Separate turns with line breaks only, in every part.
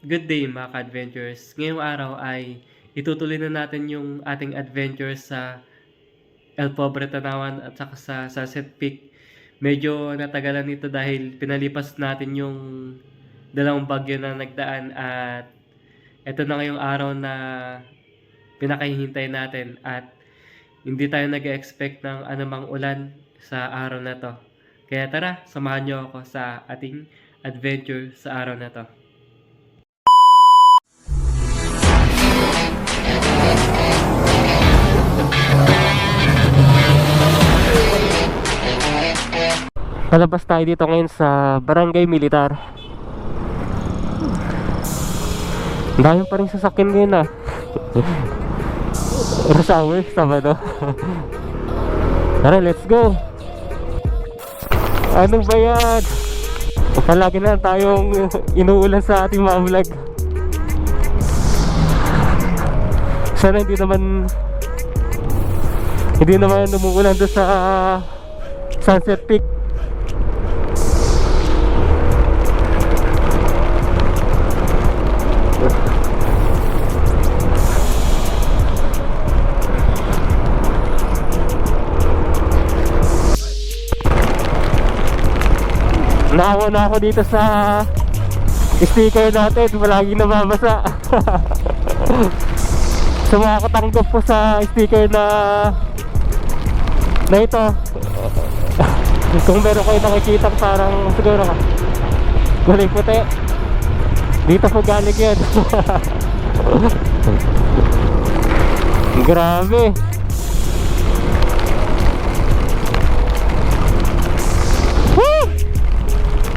Good day mga ka-adventures. Ngayong araw ay itutuloy na natin yung ating adventure sa El Pobre Tanawan at saka sa Sunset Peak. Medyo natagalan ito dahil pinalipas natin yung dalawang bagyo na nagdaan at ito na ngayong araw na pinakahihintay natin at hindi tayo nag-expect ng anumang ulan sa araw na to. Kaya tara, samahan niyo ako sa ating adventure sa araw na to. Palabas tayo dito ngayon sa Barangay Militar. Dami pa rin sasakyan ngayon ah. Rush hour, Sabado. Tara, let's go! Ano ba yan? Palagi na tayong inuulan sa ating mga vlog. Sana hindi naman hindi naman umuulan doon sa Sunset Peak. Naawa na ako dito sa sticker natin, palagi nababasa. sa mga katanggap po sa sticker na na ito. Kung meron kayo nakikita parang siguro ka. Kulay puti. Dito po galing yan. Grabe.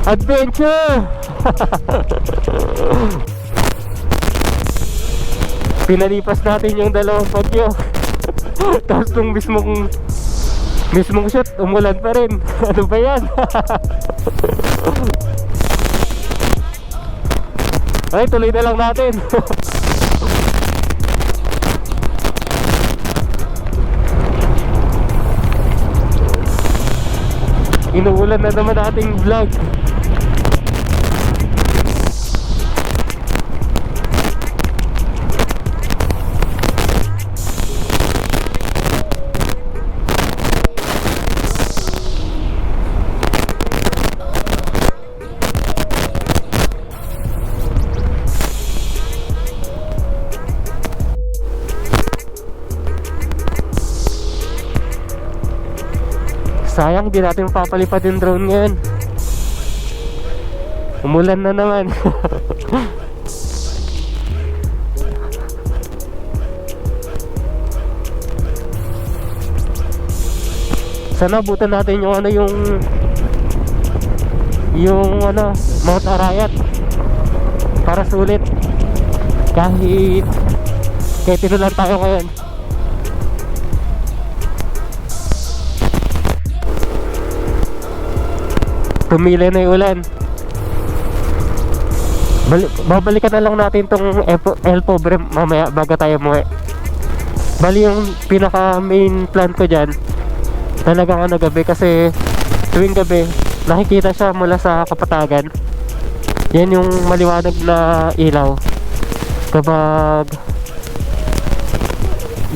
Adventure! Pinalipas natin yung dalawang bagyo. Tapos nung mismong mismong shot, umulan pa rin. ano ba yan? Ay, tuloy na lang natin. Inuulan na naman ating vlog. Sayang di natin papalipad yung drone ngayon. Umulan na naman. Sana abutan natin yung ano yung yung ano Mount Arayat para sulit kahit kahit inulan tayo ngayon tumili na yung ulan. Bali babalikan na lang natin tong El Pobre. Mamaya bago tayo muwi. Bali yung pinaka main plan ko dyan talagang ano gabi. Kasi tuwing gabi nakikita siya mula sa kapatagan. Yan yung maliwanag na ilaw. Kapag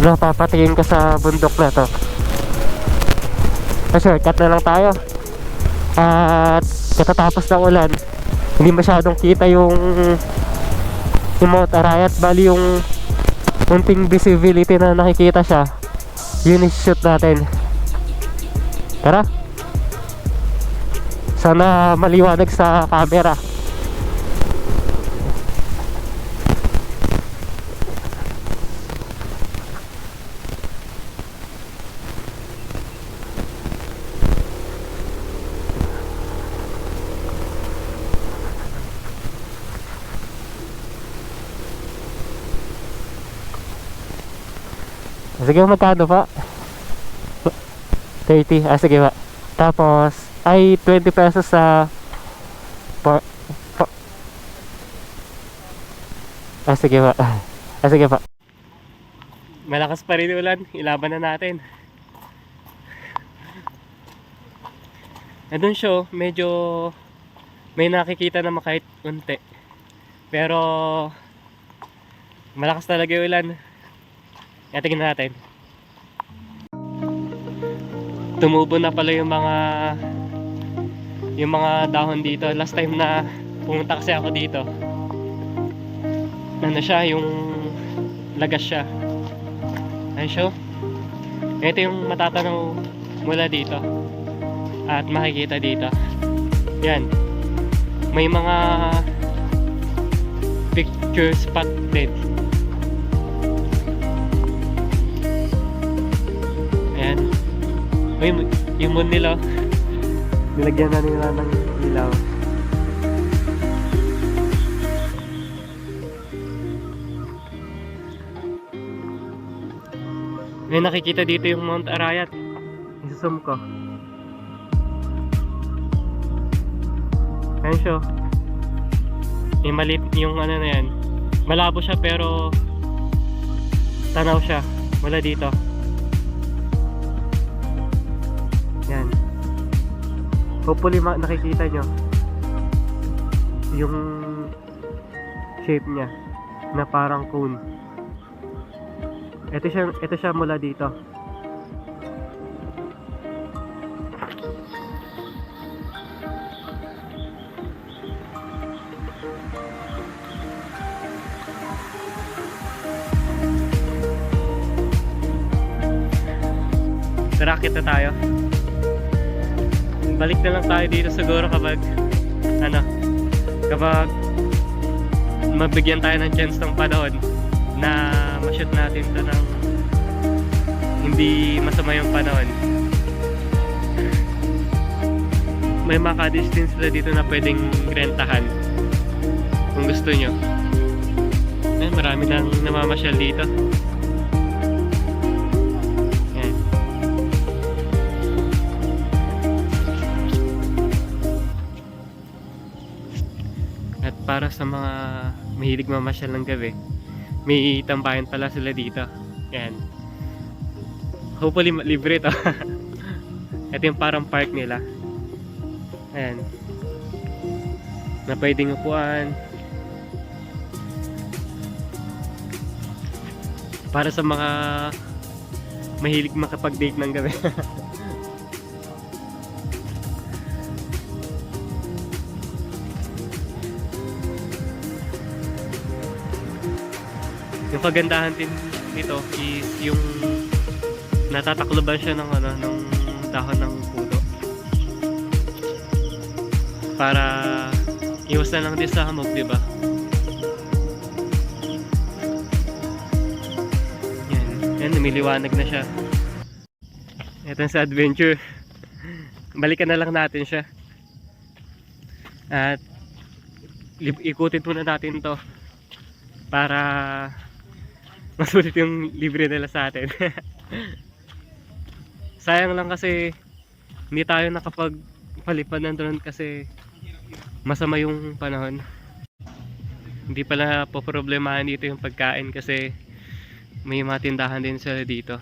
napapatingin ka sa bundok na to. So shortcut na lang tayo at katatapos ng ulan hindi masyadong kita yung yung Mount Arayat bali yung unting visibility na nakikita siya yun shoot natin. Tara. Sana maliwanag sa camera Sige, magkano pa? 30. Ah, sige pa. Tapos, ay 20 pesos sa por, por, Ah, sige pa. Ah, sige pa. Malakas pa rin ulan. Ilaban na natin. Nandun siya, oh, medyo may nakikita naman kahit unti. Pero malakas talaga yung ulan. Kaya tingnan natin. Tumubo na pala yung mga yung mga dahon dito. Last time na pumunta kasi ako dito. Ano siya, yung lagas siya. Ayun siya. oh. Ito yung matatanaw mula dito. At makikita dito. Yan. May mga picture spot din. Uy, yung moon nila. Nilagyan na nila ng ilaw. May nakikita dito yung Mount Arayat. Isusum ko. Ayan siya. May malit yung ano na yan. Malabo siya pero tanaw siya mula dito. Hopefully nakikita nyo yung shape niya na parang cone. Ito siya, ito siya mula dito. Racket na tayo. Balik na lang tayo dito siguro kapag ano, kapag mabigyan tayo ng chance ng panahon na ma-shoot natin to ng hindi masama yung panahon. May maka-distance sila dito na pwedeng rentahan kung gusto nyo. Ayan, marami nang namamasyal dito. Para sa mga mahilig mamasyal ng gabi, may tambayan pala sila dito. Yan. Hopefully libre to. Ito yung parang park nila. Ayan. Na pwedeng upuan. Para sa mga mahilig makapag-date ng gabi. Yung kagandahan din nito is yung natatakloban siya ng ano ng dahon ng puno. Para iwasan lang din sa hamog, 'di ba? Yan, yan lumiliwanag na siya. Ito sa adventure. Balikan na lang natin siya. At ikutin muna natin 'to para masulit yung libre nila sa atin. Sayang lang kasi hindi tayo nakapagpalipad ng drone kasi masama yung panahon. Hindi pala po problemahan dito yung pagkain kasi may mga tindahan din sila dito.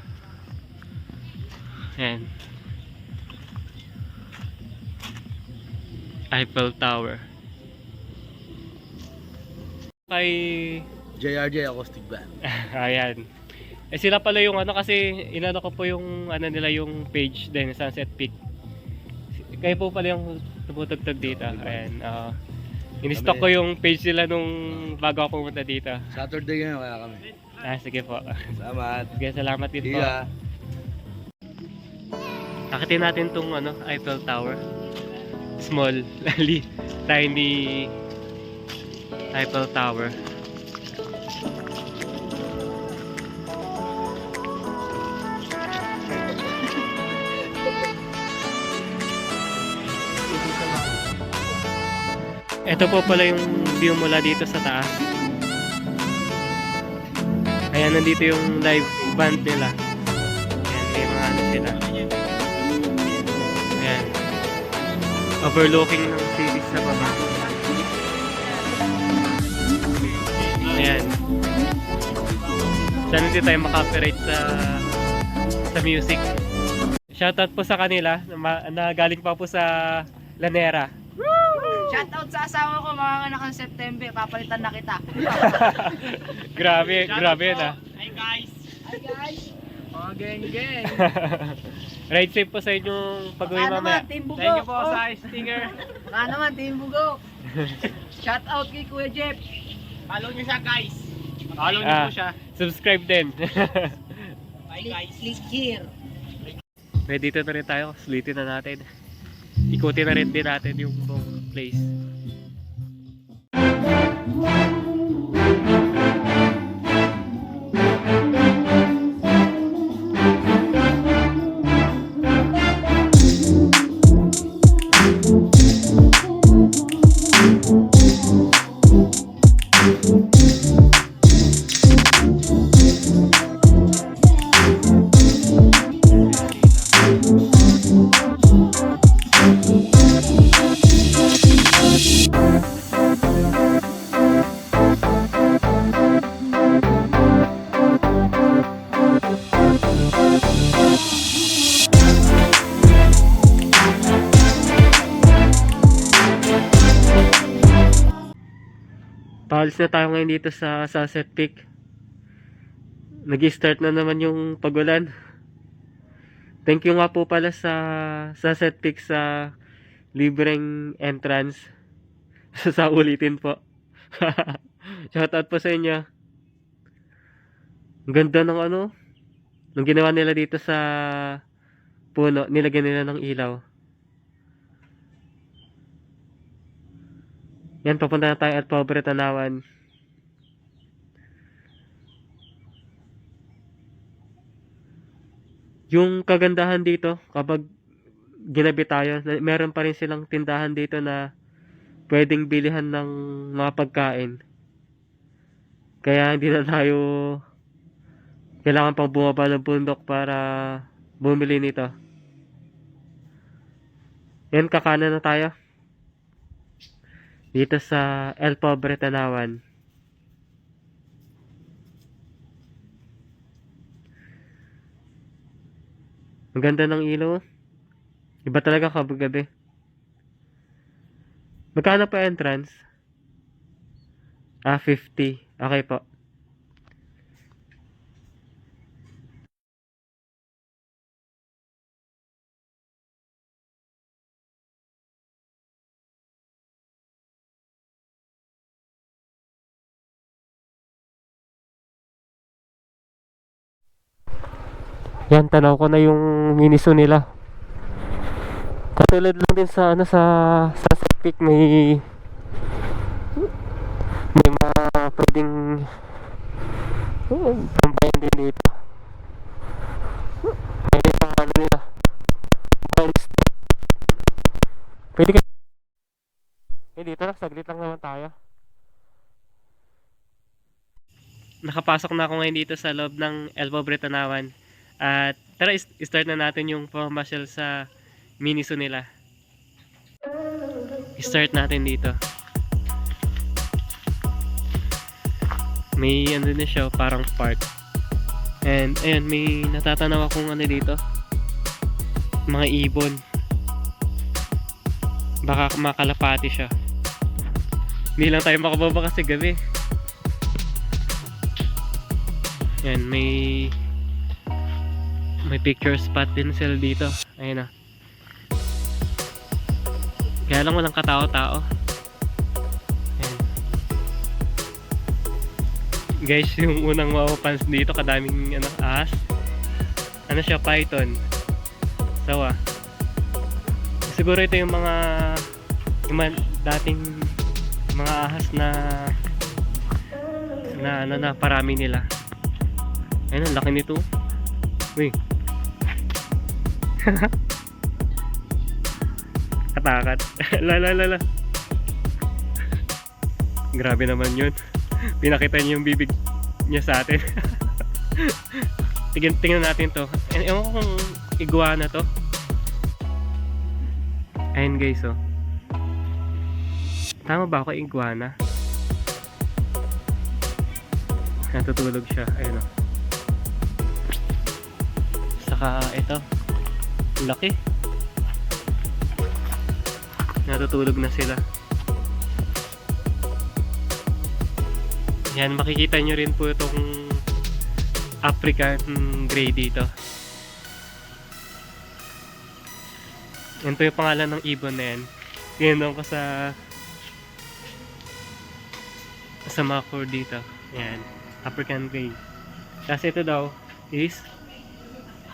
Ayan. Eiffel Tower. Kay
JRJ Acoustic Band.
Ayan. Eh sila pala yung ano kasi inano ko po yung ano nila yung page din Sunset Peak. Kayo po pala yung tumutugtog dito. Ayan. Uh, in-stock ko yung page nila nung bago ako pumunta dito.
Saturday ngayon kaya kami.
Ah, sige po.
Salamat.
Sige, salamat din po.
Iya.
Akitin natin tong ano, Eiffel Tower. Small, tiny Eiffel Tower. Ito po pala yung view mula dito sa taas. Ayan, nandito yung live band nila. Ayan, may mga ano sila. Ayan. Overlooking ng cities sa baba. Ayan. Sana hindi tayo makapirate sa sa music. Shoutout po sa kanila na, na galing pa po sa Lanera.
Shoutout sa asawa ko, mga anak ng September. Papalitan na kita.
Grabe, grabe yun ah.
Hi guys! Hi guys! Mga geng-geng!
Ride safe po sa inyong pag-uwi mamaya.
naman, Team Bugo.
Thank you po
Oh,
sa sticker.
Baka naman, Team Bugo. Shoutout kay Kuya Jeff.
Follow nyo siya guys. Follow nyo
Ah.
po siya.
Subscribe din.
Bye guys.
click here.
May dito na rin tayo. Sulitin na natin. Ikutin na rin din natin yung buong place. Ngayon dito sa Sunset Peak. Nag-start na naman yung pagulan. Thank you nga po pala sa Sunset Peak sa libreng entrance. sa ulitin po. Shoutout po sa inyo. Ang ganda ng ano, nung ginawa nila dito sa puno, nilagyan nila ng ilaw. Yan, papunta na tayo at Pobre Tanawan. Yung kagandahan dito, kapag ginabi tayo, meron pa rin silang tindahan dito na pwedeng bilihan ng mga pagkain. Kaya hindi na tayo kailangan pang bumaba ng bundok para bumili nito. Yan, kakanan na tayo dito sa El Pobre Tanawan. Ang ganda ng ilaw. oh. Iba talaga kapag gabi. Magkano pa entrance? Ah, 50. Okay po. Yan, tanaw ko na yung miniso nila. Katulad lang din sa ano sa sa Peak may may mga pwedeng uh, tambayan din dito. Pwede pa ano nila. Pwede ka eh dito na, saglit lang naman tayo. Nakapasok na ako ngayon dito sa loob ng El Pobre Tanawan. At tara, start na natin yung pamasyal sa miniso nila. Start natin dito. May ano na siya, parang park. And ayun, may natatanaw akong ano dito. Mga ibon. Baka makalapati siya. Hindi lang tayo makababa kasi gabi. Yan, may may picture spot din sila dito. Ayun na. Kaya lang walang katao-tao. Guys, yung unang mapapans dito, kadaming ano, ahas. Ano siya, python. Sawa. Siguro ito yung mga yung mga dating mga ahas na na ano na parami nila. Ayun, laki nito. Uy. Katakat. la la la la. Grabe naman yun. Pinakita niya yung bibig niya sa atin. tingnan, tingnan natin to. E- Ewan ko kung iguana to. Ayun guys oh. Tama ba ako iguana? Natutulog siya. Ayun oh. Saka ito laki. Natutulog na sila. Yan makikita nyo rin po itong African gray dito. Yan po yung pangalan ng ibon na yan. Ganyan ko sa sa macro dito. Yan African gray. Kasi ito daw is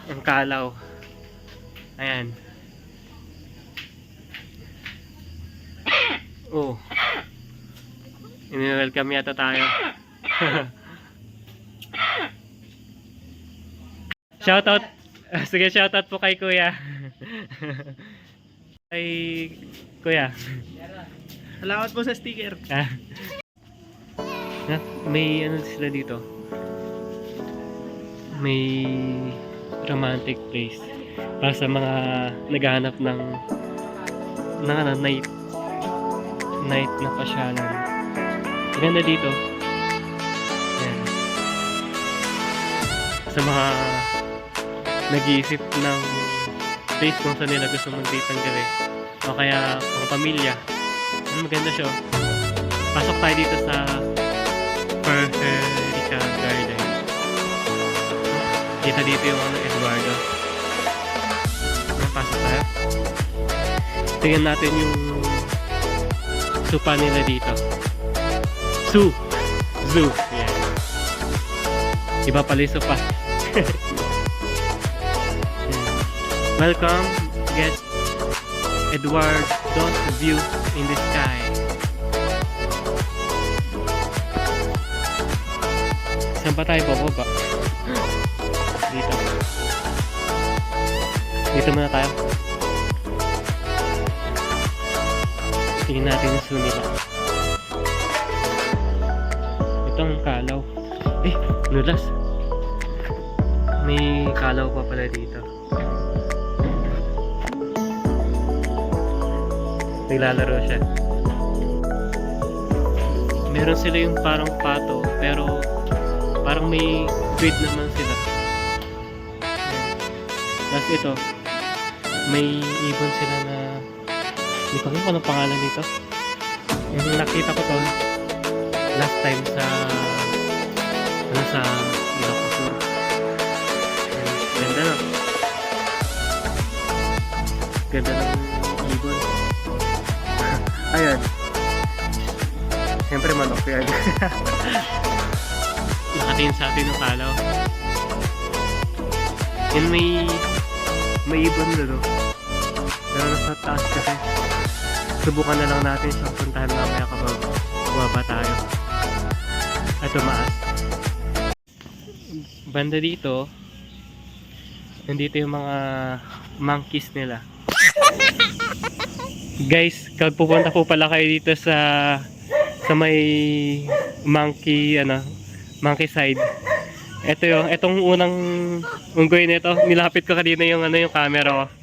ang kalaw. Ayan. Oh. Ini-welcome yata tayo. shoutout. Sige, shoutout po kay Kuya. kay Kuya.
Salamat po sa sticker.
Ah, May ano sila dito. May romantic place para sa mga naghahanap ng ng ano, night night na pasyalan. Maganda dito. Yan. Sa mga nag-iisip ng place kung saan nila gusto mag-date ng gabi. O kaya pang pamilya. Ano, maganda siya. oh. Pasok tayo dito sa Perferica Garden. Kita dito yung ano, Eduardo. Ano, Pasok tayo. Tingnan natin yung supa nila dito. Zoo! Zoo! Yan. Iba pala yung supa. Welcome, guest Eduardo's view in the sky. Saan pa tayo bababa? Dito muna tayo. Tingnan natin yung zoo nila. Ito ang kalaw. Eh, nulas. May kalaw pa pala dito. Naglalaro siya. Meron sila yung parang pato, pero parang may breed naman sila. Tapos ito, may ibon sila na hindi ko alam kung anong pangalan nito. Yung nakita ko to last time sa ano sa Ilocos Sur. Ayan, Ganda na. Ganda ng ibon. Ayan. Siyempre manok yan. Nakatingin sa atin ng kalaw. Yan may may ibon doon. Oh. Pero nasa taas kasi. Subukan na lang natin siya. Puntahan mamaya kapag bumaba tayo. At tumaas. Banda dito, nandito yung mga monkeys nila. Guys, kapag pupunta po pala kayo dito sa sa may monkey ano, monkey side. Ito yung etong unang unggoy nito, nilapit ko kanina yung ano yung camera ko.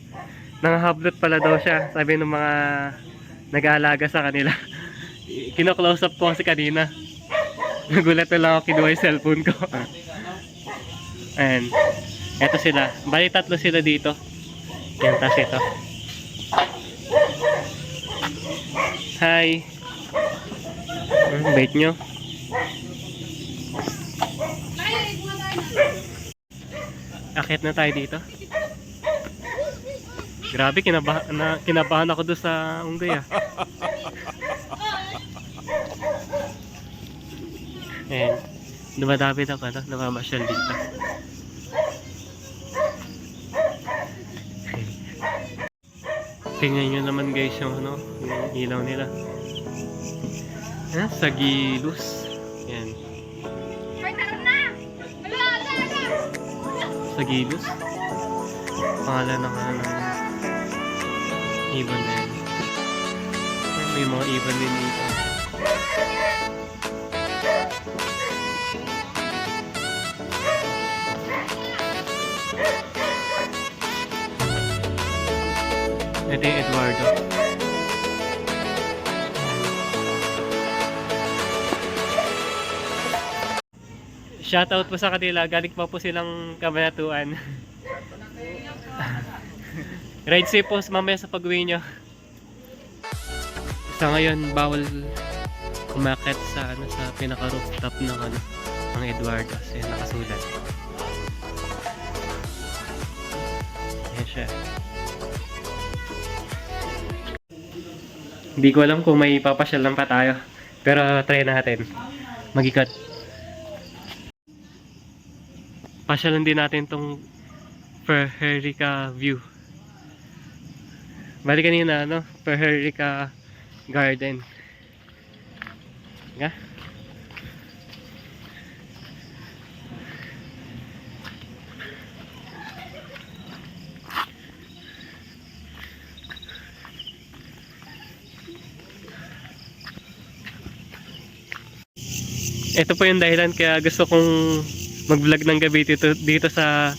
Nangahablot pala daw siya, sabi ng mga nag-aalaga sa kanila. Kino-close up ko kasi kanina. Nagulat na lang ako kinuha yung cellphone ko. Ayan. Eto sila. Bali tatlo sila dito. Yan, tas ito. Hi. Hmm, bait nyo. Akit na tayo dito. Grabe, kinabahan, na, kinabahan ako doon sa unggoy ah. Ayan. Dumadami na pa, no? namamasyal dito. Tingnan nyo naman guys yung ano, yung ilaw nila. Ah, sa gilus. Yan. Sa gilus. Pangalan ng ano, ibon. Ayan, May mga ibon din dito. Ito yung Eduardo. Shoutout po sa kanila. Galing pa po silang kabanatuan. Ride safe po mamaya sa pag-uwi nyo. Sa ngayon, bawal umakyat sa ano sa pinaka rooftop ng ano ng Eduardo kasi nakasulat. Yan siya. Hindi ko alam kung may papasyal lang pa tayo. Pero try natin. Mag-ikot. Pasyalan din natin tong Ferherica view. Bali kanina, no? Ferherica Garden. Nga? Ito po yung dahilan kaya gusto kong mag-vlog ng gabi dito, dito sa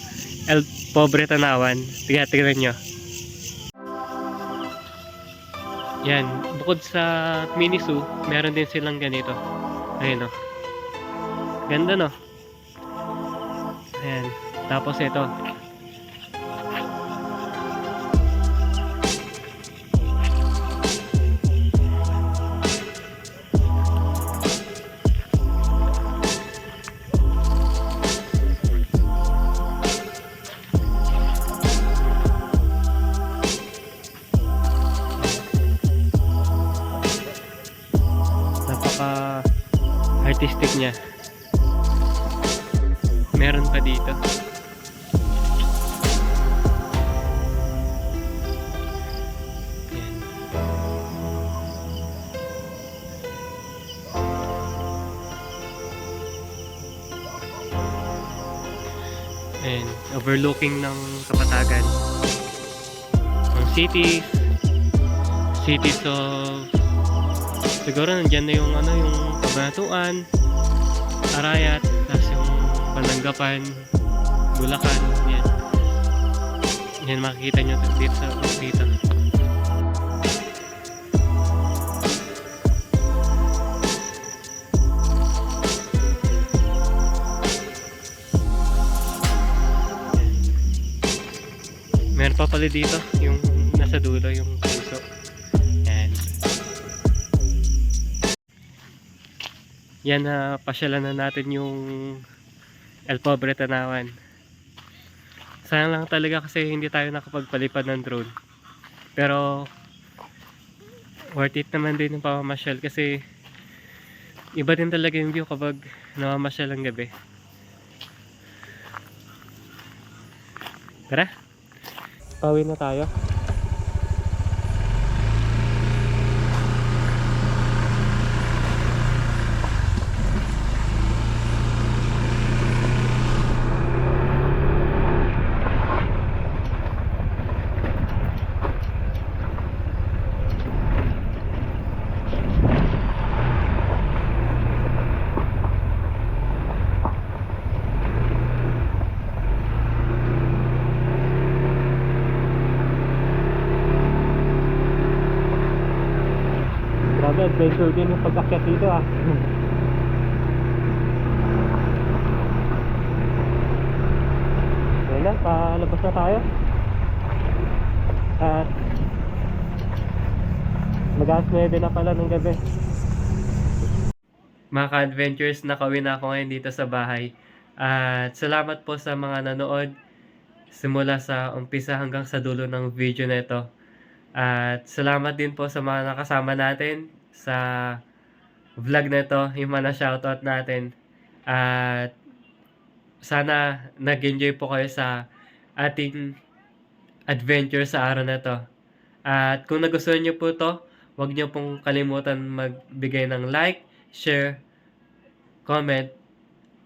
El Pobre Tanawan. Tiga, tignan nyo. Yan, bukod sa mini zoo, meron din silang ganito. Ayun o. Ganda no? Ayan. Tapos ito. Overlooking ng kapatagan. Ang cities, cities of siguro nandyan na yung ano yung Kabanatuan, Arayat, tapos yung Pananggapan, Bulacan, yan. Yan makikita nyo dito sa dito. Pa pala dito yung nasa dulo yung puso. Yan. Yan na pasyalan na natin yung El Pobre Tanawan. Sayang lang talaga kasi hindi tayo nakapagpalipad ng drone. Pero worth it naman din yung pamamasyal kasi iba din talaga yung view kapag namamasyal ang gabi. Tara! Pauwi na tayo. Adventure din yung pag-akyat dito ah. Ayun na, palabas na tayo. At mag-aas 9 na pala ng gabi. Mga ka-adventures, nakawin na ako ngayon dito sa bahay. At salamat po sa mga nanood simula sa umpisa hanggang sa dulo ng video na ito. At salamat din po sa mga nakasama natin sa vlog na ito, yung mga shoutout natin. At sana nag-enjoy po kayo sa ating adventure sa araw na to. At kung nagustuhan nyo po to, huwag nyo pong kalimutan magbigay ng like, share, comment,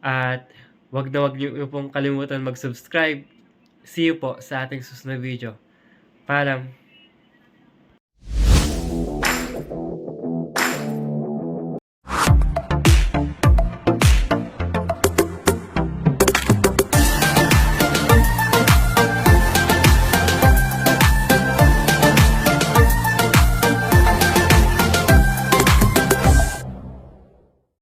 at huwag na huwag nyo pong kalimutan mag-subscribe. See you po sa ating susunod video. Paalam!